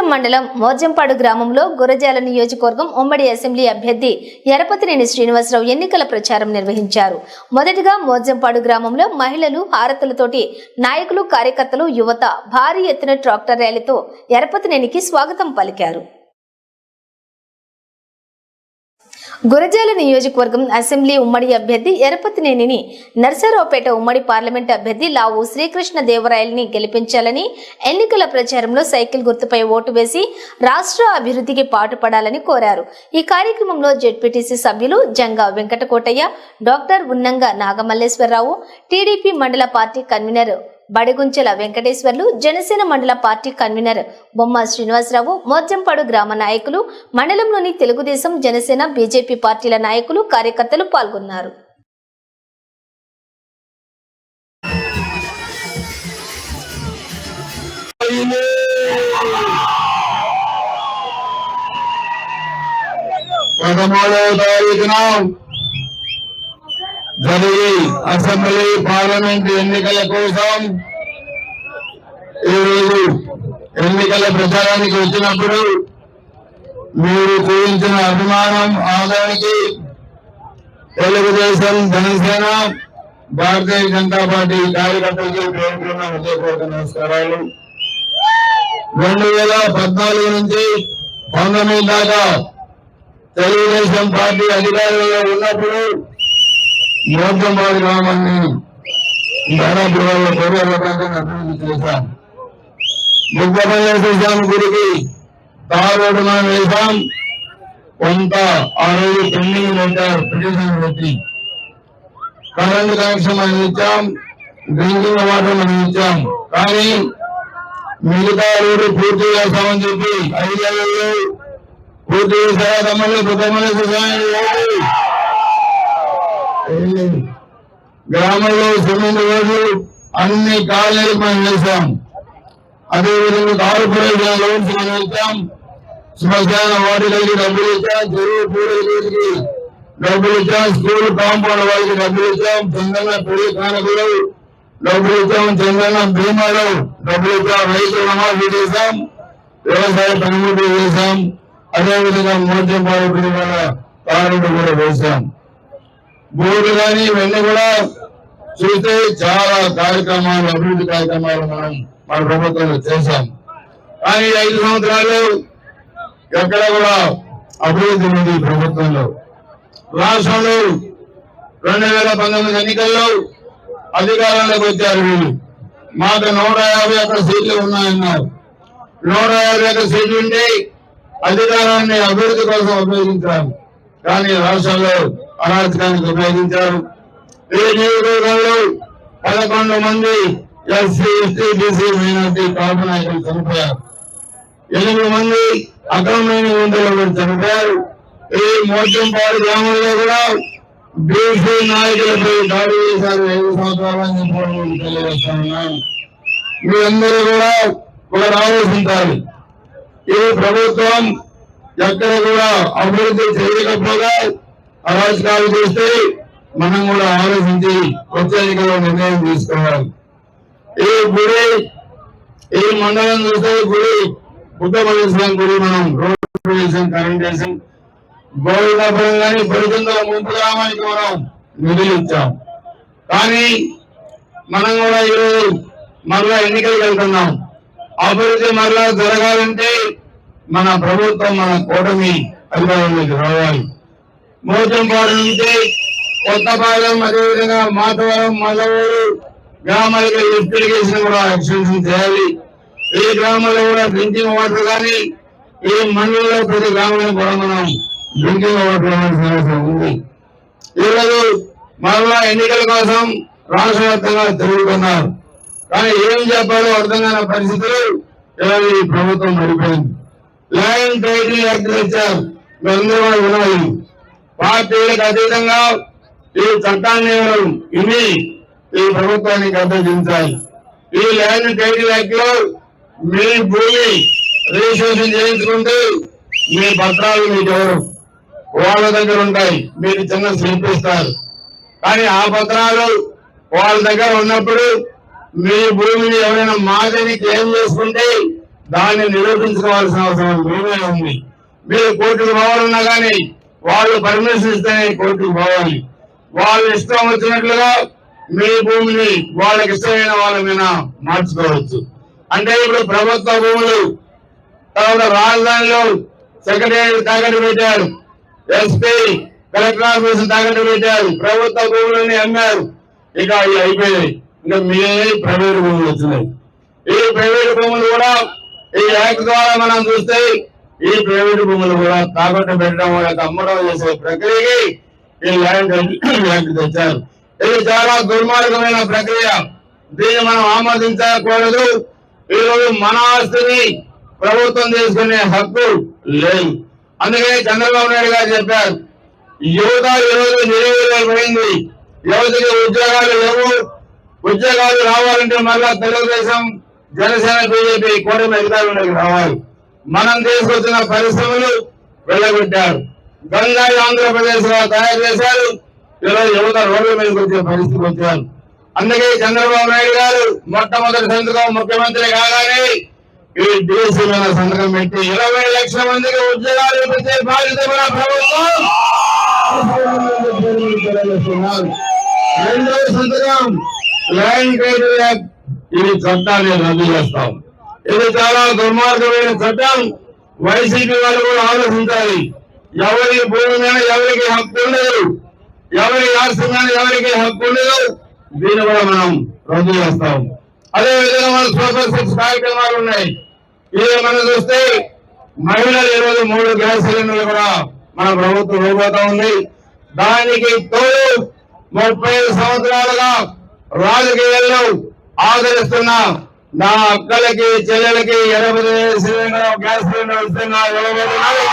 ధవళేశ్వరం మండలం మోజంపాడు గ్రామంలో గురజాల నియోజకవర్గం ఉమ్మడి అసెంబ్లీ అభ్యర్థి ఎరపతినేని శ్రీనివాసరావు ఎన్నికల ప్రచారం నిర్వహించారు. మొదటిగా మోజంపాడు గ్రామంలో మహిళలు హారతులతోటి నాయకులు కార్యకర్తలు యువత భారీ ఎత్తున ట్రాక్టర్ ర్యాలీతో ఎరపతినేనికి స్వాగతం పలికారు. గురజాల నియోజకవర్గం అసెంబ్లీ ఉమ్మడి అభ్యర్థి ఎరపతినేనిని నర్సరావుపేట ఉమ్మడి పార్లమెంట్ అభ్యర్థి లావు శ్రీకృష్ణ దేవరాయల్ని గెలిపించాలని ఎన్నికల ప్రచారంలో సైకిల్ గుర్తుపై ఓటు వేసి రాష్ట్ర అభివృద్ధికి పాటుపడాలని కోరారు. ఈ కార్యక్రమంలో జెడ్పీటీసీ సభ్యులు జంగా వెంకటకోటయ్య డాక్టర్ ఉన్నంగ నాగమల్లేశ్వరరావు టీడీపీ మండల పార్టీ కన్వీనర్ బడిగుంచెల వెంకటేశ్వర్లు జనసేన మండల పార్టీ కన్వీనర్ బొమ్మ శ్రీనివాసరావు మోర్జంపాడు గ్రామ నాయకులు మండలంలోని తెలుగుదేశం జనసేన బీజేపీ పార్టీల నాయకులు కార్యకర్తలు పాల్గొన్నారు. పదమూడవ తారీఖున జరిగే అసెంబ్లీ పార్లమెంట్ ఎన్నికల కోసం ఈరోజు ఎన్నికల ప్రచారానికి వచ్చినప్పుడు మీరు చూపించిన అభిమానం ఆదానికి తెలుగుదేశం జనసేన భారతీయ జనతా పార్టీ కార్యకర్తలకి పేర్కొన్న హృదయపూర్వక నమస్కారాలు. రెండు వేల పద్నాలుగు నుంచి పంతొమ్మిది దాకా తెలుగుదేశం పార్టీ అధికారంలో ఉన్నప్పుడు మోర్జంబాడు గ్రామాన్ని దాదాపు వాళ్ళ పూర్వరకంగా అభివృద్ధి చేశాం. ముగ్గపల్లి స్వామి గుడికి తారోడు వేశాం. కొంత ఆ రోజు పెండింగ్ ఉంటారు పిటిషన్ పెట్టి. కరెంట్ కనెక్షన్ మనం ఇచ్చాం. డ్రింకింగ్ వాటర్ మనం ఇచ్చాం. కానీ మిగతా రోడ్డు పూర్తి చేస్తామని చెప్పి ఐదు పూర్తి చేశారా తమ్ముళ్ళు? కుటుంబంలో గ్రామంలో తొమ్మిది రోజులు అన్ని కాలనీలు మనం వేసాం అదేవిధంగా కార్పొరేషన్ లోన్స్ మనం ఇచ్చాం శ్మశాన వాటికి డబ్బులు ఇచ్చాం చెరువు పూరికి డబ్బులు ఇచ్చాం స్కూల్ కాంపౌండ్ వాళ్ళకి డబ్బులు ఇచ్చాం చందన పొడి కానకులు డబ్బులు ఇచ్చాం చందన భీమాలు డబ్బులు ఇచ్చాం రైతు రుణమాఫీ చేశాం వ్యవసాయ పనిముట్లు చేశాం అదేవిధంగా మోర్చం పాలకుడి వల్ల కారుడు కూడా వేశాం. బోర్డు కానీ ఇవన్నీ కూడా చూస్తే చాలా కార్యక్రమాలు అభివృద్ధి కార్యక్రమాలు మనం మన ప్రభుత్వంలో చేశాం. కానీ ఐదు సంవత్సరాలు ఎక్కడ కూడా అభివృద్ధి ఉంది ప్రభుత్వంలో. రాష్ట్రంలో రెండు వేల పంతొమ్మిది ఎన్నికల్లో అధికారంలోకి వచ్చారు వీళ్ళు. మాకు నూట యాభై ఒక్క సీట్లు ఉన్నాయన్నారు. నూట యాభై ఒక్క సీట్లు ఉంటే అధికారాన్ని అభివృద్ధి కోసం ఉపయోగించారు కానీ రాష్ట్రంలో అరాచకానికి ఉపయోగించారు. పదకొండు మంది SC ST BC minority Kapu నాయకులు చనిపోయారు. ఎనిమిది మంది అక్రమమైన గుంటలో కూడా చనిపోయారు. ఈ మోచంపాడు గ్రామంలో కూడా బీసీ నాయకులపై దాడి చేశారు. ఐదు సంవత్సరాలని చెప్పి నేను తెలియజేస్తా మీరందరూ కూడా ఒకరు ఆలోచించాలి ఈ ప్రభుత్వం ఎక్కడ కూడా అభివృద్ధి చేయకపోగా అరాచకాలు చేస్తే మనం కూడా ఆలోచించి వచ్చే ఎన్నికల్లో నిర్ణయం తీసుకోవాలి. ఏ గుడి ఏ మండలం చూస్తే ఈ గుడి బుద్ధమల్లేశ్వరం గుడి మనం రోడ్డు వేసాం కరెంట్ వేసాం. గోవిందాపురం కానీ బడికిందల ముంపు గ్రామానికి మనం నిధులు ఇచ్చాం కానీ మనం కూడా ఈరోజు మరలా ఎన్నికలకు వెళ్తున్నాం. అభివృద్ధి మరలా జరగాలంటే మన ప్రభుత్వం మన కూటమి అధికారంలోకి రావాలి. మోచంపాడు నుంచి కొత్తపాలెం అదేవిధంగా మాతవరం మల్లవూరు గ్రామాలకు లిఫ్ట్ ఇరిగేషన్ కూడా ఎక్స్టెన్షన్ చేయాలి. ఈ గ్రామాల్లో కూడా డ్రింకింగ్ వాటర్ కానీ ఈ మండలంలో ప్రతి గ్రామంలో కూడా మనం డ్రింకింగ్ వాటర్ అవసరం ఉంది. ఈరోజు మరలా ఎన్నికల కోసం రాష్ట్ర వ్యాప్తంగా తిరుగుతున్నారు. కానీ ఏం చెప్పాలో అర్థం కాని పరిస్థితులు ఈరోజు ఈ ప్రభుత్వం నడిపోయింది ల్యాండ్ టైటిల్ అగ్రికల్చర్ తెచ్చారు కూడా వినాలి పార్టీలకు అతీతంగా ఈ చట్టాన్ని ఇవి ఈ ప్రభుత్వానికి అభ్యర్థించాలి ఈ ల్యాండ్ టైటిల్ యాక్ట్లో మీ భూమి రిజిస్ట్రేషన్ చేయించుకుంటే మీ పత్రాలు మీకు ఎవరు వాళ్ళ దగ్గర ఉంటాయి. మీరు చిన్న స్లిప్ ఇస్తారు. కానీ ఆ పత్రాలు వాళ్ళ దగ్గర ఉన్నప్పుడు మీ భూమిని ఎవరైనా మాదిరి క్లెయిమ్ చేసుకుంటే దాన్ని నిరూపించుకోవాల్సిన అవసరం మేమే ఉంది. మీరు కోర్టుకు పోవాలన్నా కానీ వాళ్ళు పర్మిషన్ ఇస్తేనే కోర్టుకు పోవాలి. వాళ్ళు ఇష్టం వచ్చినట్లుగా మీ భూమిని వాళ్ళకి ఇష్టమైన వాళ్ళ మీద మార్చుకోవచ్చు. అంటే ఇప్పుడు ప్రభుత్వ భూములు తర్వాత రాజధానిలో సెక్రటరీ తాకట్టు పెట్టారు. ఎస్పీ కలెక్టర్ ఆఫీస్ తాకట్టు పెట్టారు. ప్రభుత్వ భూములని అమ్మారు. ఇక అవి అయిపోయాయి. ఇంకా మిగిలిన ప్రైవేట్ భూములు వచ్చినాయి. ఈ ప్రైవేట్ భూములు కూడా ఈ యాక్ట్ ద్వారా మనం చూస్తే ఈ ప్రైవేట్ భూములు కూడా తాకట్టు పెట్టడం వాళ్ళకి అమ్మడం చేసే ప్రక్రియకి ఈ ల్యాండ్ ల్యాండ్ తెచ్చారు. ఇది చాలా దుర్మార్గమైన ప్రక్రియ. దీన్ని మనం ఆమోదించకూడదు. ఈరోజు మన ఆస్తిని ప్రభుత్వం తీసుకునే హక్కు లేదు. అందుకని చంద్రబాబు నాయుడు గారు చెప్పారు యువత ఈరోజు నిరుపయోగమైంది యువతకి ఉద్యోగాలు లేవు. ఉద్యోగాలు రావాలంటే మళ్ళా తెలుగుదేశం జనసేన బీజేపీ కూటమి అధికారంలోకి రావాలి. మనం తీసుకొచ్చిన పరిశ్రమలు వెళ్ళగొట్టారు. గంగా ఆంధ్రప్రదేశ్లో తయారు చేశారు. ఈరోజు యువత రోడ్ల మీదకి వచ్చే పరిస్థితి వచ్చారు. అందుకే చంద్రబాబు నాయుడు గారు మొట్టమొదటి సంతకం ముఖ్యమంత్రి కాగానే ఈ డిఎస్సీ మీద సంతకం పెట్టి ఇరవై లక్షల మందికి ఉద్యోగాలు ఇప్పించే బాధ్యత మన ప్రభుత్వం. రెండవ సంతకం ల్యాండ్ ఇది చట్టాన్ని రద్దు చేస్తాం. ఇది చాలా దుర్మార్గమైన చట్టం. వైసీపీ వాళ్ళు కూడా ఆలోచించాలి. ఎవరి భూమి మీద ఎవరికి హక్కు ఉండదు. ఎవరి రాష్ట్రం మీద ఎవరికి హక్కు ఉండదు. దీన్ని కూడా మనం రద్దు చేస్తాం. అదే విధంగా మన సూపర్ సిక్స్ కార్యక్రమాలు ఉన్నాయి. ఇది మనం చూస్తే మహిళలు ఈరోజు మూడు గ్యాస్ సిలిండర్లు కూడా మన ప్రభుత్వం ఇవ్వబోతా ఉంది. దానికి తోడు ముప్పై సంవత్సరాలుగా రాజకీయాల్లో ఆదరిస్తున్న నా అక్కలకి చెల్లెలకి ఎనభై సిలిండర్ గ్యాస్ సిలిండర్ ఇస్తున్నా ఇవ్వబోతున్నారు